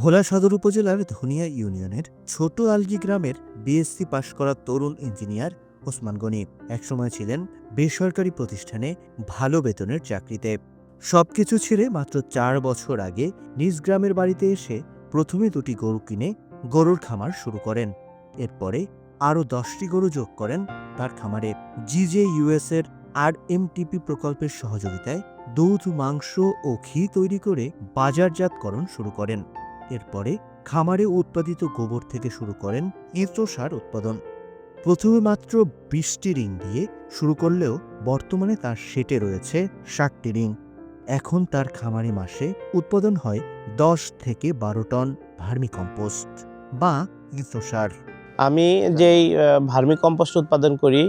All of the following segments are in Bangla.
ভোলা সদর উপজেলার ধনিয়া ইউনিয়নের ছোট আলগি গ্রামের বিএসসি পাশ করা তরুণ ইঞ্জিনিয়ার ওসমান গনি একসময় ছিলেন বেসরকারি প্রতিষ্ঠানে ভালো বেতনের চাকরিতে। সবকিছু ছেড়ে মাত্র চার বছর আগে নিজ গ্রামের বাড়িতে এসে প্রথমে দুটি গরু কিনে গরুর খামার শুরু করেন। এরপরে আরও দশটি গরু যোগ করেন তার খামারে। জিজে ইউএসের আর এমটিপি প্রকল্পের সহযোগিতায় দুধ, মাংস ও ঘি তৈরি করে বাজারজাতকরণ শুরু করেন। এরপরে খামারে উৎপাদিত গোবর থেকে শুরু করেন এঁচো সার উৎপাদন। প্রথমে মাত্র বিশটি রিং দিয়ে শুরু করলেও বর্তমানে তার সেটে রয়েছে ষাটটি রিং। এখন তার খামারে মাসে উৎপাদন হয় দশ থেকে বারো টন ভার্মিকম্পোস্ট বা এঁচো সার। আমি যেই ভার্মি কম্পোস্ট উৎপাদন করি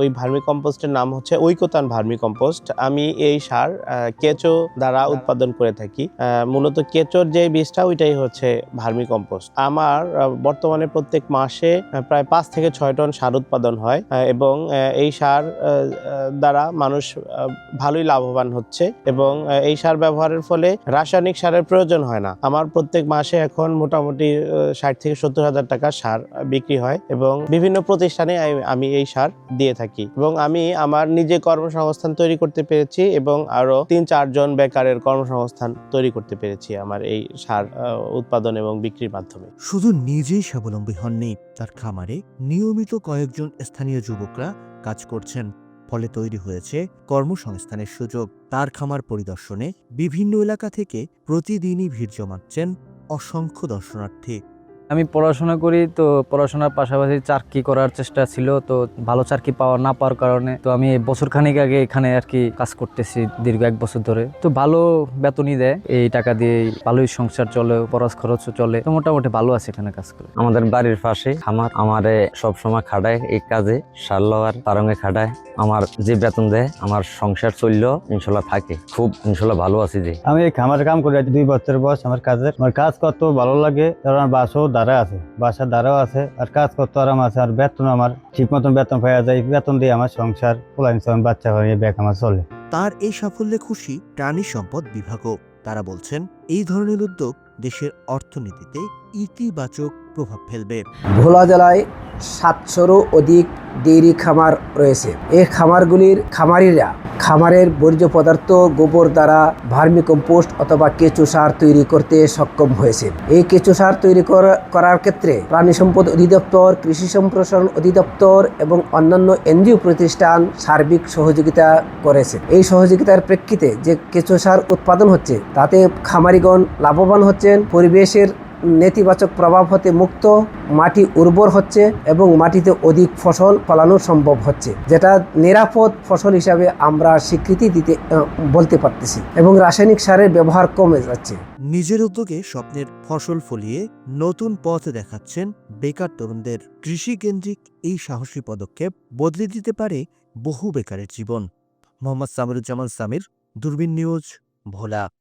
ওই ভার্মি কম্পোস্টের নাম হচ্ছে ঐকতান ভার্মি কম্পোস্ট। আমি এই সার কেঁচো দ্বারা উৎপাদন করে থাকি। মূলত কেঁচোর যে বীজটা ওইটাই হচ্ছে ভার্মি কম্পোস্ট। আমার বর্তমানে প্রত্যেক মাসে প্রায় পাঁচ থেকে ছয় টন সার উৎপাদন হয় এবং এই সার দ্বারা মানুষ ভালোই লাভবান হচ্ছে এবং এই সার ব্যবহারের ফলে রাসায়নিক সারের প্রয়োজন হয় না। আমার প্রত্যেক মাসে এখন মোটামুটি ষাট থেকে সত্তর হাজার টাকা সার বিক্রি হয় এবং বিভিন্ন প্রতিষ্ঠানে আমি- এই সার দিয়ে থাকি। এবং আমি আমার নিজে কর্মসংস্থান তৈরি করতে পেরেছি এবং আরও তিন চারজন বেকারের কর্মসংস্থান তৈরি করতে পেরেছি আমার এই সার উৎপাদন এবং বিক্রির মাধ্যমে। শুধু নিজেই স্বাবলম্বী হননি, তার খামারে নিয়মিত কয়েকজন স্থানীয় যুবকরা কাজ করছেন, ফলে তৈরি হয়েছে কর্মসংস্থানের সুযোগ। তার খামার পরিদর্শনে বিভিন্ন এলাকা থেকে প্রতিদিনই ভিড় জমাচ্ছেন অসংখ্য দর্শনার্থী। আমি পড়াশোনা করি তো পড়াশোনার পাশাপাশি চাকরি করার চেষ্টা ছিল তো ভালো চাকরি পাওয়া না পাওয়ার কারণে তো আমি বছর খানিক আগে এখানে আর কি কাজ করতেছি দীর্ঘ এক বছর ধরে। তো ভালো বেতনই দেয় এই টাকা দিয়ে ভালোই সংসার চলে খরচ খরচও চলে তো মোটামুটি ভালো আছে এখানে কাজ করে। আমাদের বাড়ির পাশে আমার আমারে সব সময় খাটায় এই কাজে সার লওয়ার তারঙ্গে খাটায় আমার যে বেতন দেয় আমার সংসার চলল ইনশাল্লাহ থাকে খুব ইনশাল্লাহ ভালো আছি যে। আমি খামার কাম করি দুই বছর বয়স আমার কাজের আমার কাজ করতে ভালো লাগে কারণ বাসাও দ্বারা আছে, বাসার দ্বারাও আছে, আর কাজ করতে আরাম আছে, আর বেতন আমার ঠিক মতন বেতন পাওয়া যায়, বেতন দিয়ে আমার সংসার, পোলাইন বাচ্চা হয়ে ব্যাগ আমার চলে। তার এই সাফল্যে খুশি প্রাণী সম্পদ বিভাগও। তারা বলছেন, এই ধরনের উদ্যোগ দেশের অর্থনীতিতে ইতিবাচক প্রভাব ফেলবে। ভোলা জেলায় সাতশোরও অধিক ডেইরি খামার রয়েছে। এই খামারগুলির খামারিরা খামারের বর্জ্য পদার্থ, গোবর দ্বারা ভার্মি কম্পোস্ট অথবা কেঁচো সার তৈরি করতে সক্ষম হয়েছে। এই কেঁচো সার তৈরি করা- করার ক্ষেত্রে প্রাণী সম্পদ অধিদপ্তর, কৃষি সম্প্রসারণ অধিদপ্তর এবং অন্যান্য এনজিও প্রতিষ্ঠান সার্বিক সহযোগিতা করেছে। এই সহযোগিতার প্রেক্ষিতে যে কেঁচো সার উৎপাদন হচ্ছে, তাতে খামারিগণ লাভবান হচ্ছেন, পরিবেশের নেতিবাচক প্রভাব হতে মুক্ত, মাটি উর্বর হচ্ছে এবং মাটিতে অধিক ফসল ফলানো সম্ভব হচ্ছে, যেটা নিরাপদ ফসল হিসাবে আমরা স্বীকৃতি দিতে বলতে পারতেছি এবং রাসায়নিক সারের ব্যবহার কমে যাচ্ছে। নিজের উদ্যোগে স্বপ্নের ফসল ফলিয়ে নতুন পথ দেখাচ্ছেন বেকার তরুণদের। কৃষি কেন্দ্রিক এই সাহসী পদক্ষেপ বদলে দিতে পারে বহু বেকারের জীবন। মোহাম্মদ সামিরুজ্জামান সামির, দূরবীন নিউজ, ভোলা।